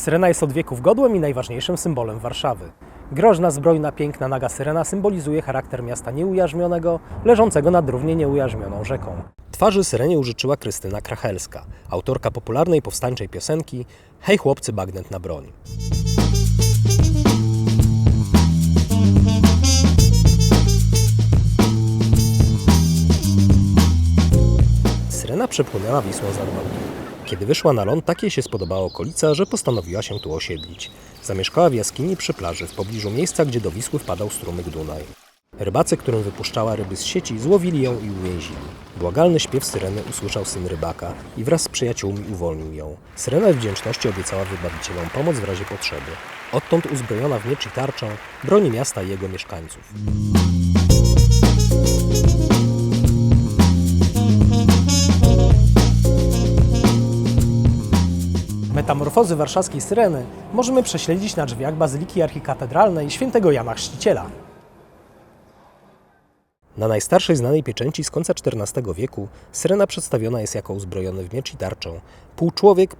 Syrena jest od wieków godłem i najważniejszym symbolem Warszawy. Groźna, zbrojna, piękna, naga syrena symbolizuje charakter miasta nieujarzmionego, leżącego nad równie nieujarzmioną rzeką. Twarzy syrenie użyczyła Krystyna Krachelska, autorka popularnej powstańczej piosenki Hej chłopcy, bagnet na broń. Syrena przepłynęła Wisłą za dni. Kiedy wyszła na ląd, tak jej się spodobała okolica, że postanowiła się tu osiedlić. Zamieszkała w jaskini przy plaży, w pobliżu miejsca, gdzie do Wisły wpadał strumyk Dunaj. Rybacy, którym wypuszczała ryby z sieci, złowili ją i uwięzili. Błagalny śpiew syreny usłyszał syn rybaka i wraz z przyjaciółmi uwolnił ją. Syrena w wdzięczności obiecała wybawicielom pomoc w razie potrzeby. Odtąd uzbrojona w miecz i tarczą broni miasta i jego mieszkańców. Metamorfozy warszawskiej syreny możemy prześledzić na drzwiach Bazyliki Archikatedralnej świętego Jana Chrzciciela. Na najstarszej znanej pieczęci z końca XIV wieku syrena przedstawiona jest jako uzbrojony w miecz i tarczą,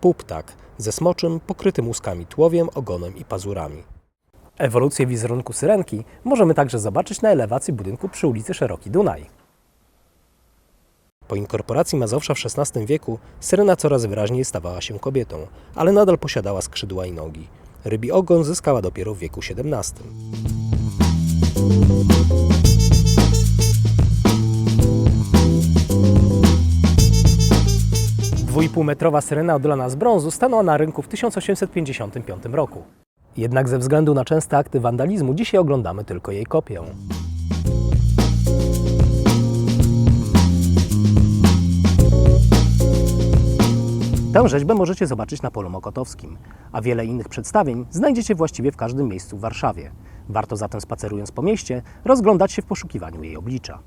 pół ptak, ze smoczym, pokrytym łuskami tułowiem, ogonem i pazurami. Ewolucję wizerunku syrenki możemy także zobaczyć na elewacji budynku przy ulicy Szeroki Dunaj. Po inkorporacji Mazowsza w XVI wieku syrena coraz wyraźniej stawała się kobietą, ale nadal posiadała skrzydła i nogi. Rybi ogon zyskała dopiero w wieku XVII. Dwójpółmetrowa syrena odlana z brązu stanęła na rynku w 1855 roku. Jednak ze względu na częste akty wandalizmu dzisiaj oglądamy tylko jej kopię. Tę rzeźbę możecie zobaczyć na Polu Mokotowskim, a wiele innych przedstawień znajdziecie właściwie w każdym miejscu w Warszawie. Warto zatem spacerując po mieście rozglądać się w poszukiwaniu jej oblicza.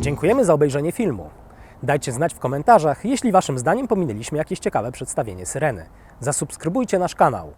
Dziękujemy za obejrzenie filmu. Dajcie znać w komentarzach, jeśli Waszym zdaniem pominęliśmy jakieś ciekawe przedstawienie syreny. Zasubskrybujcie nasz kanał.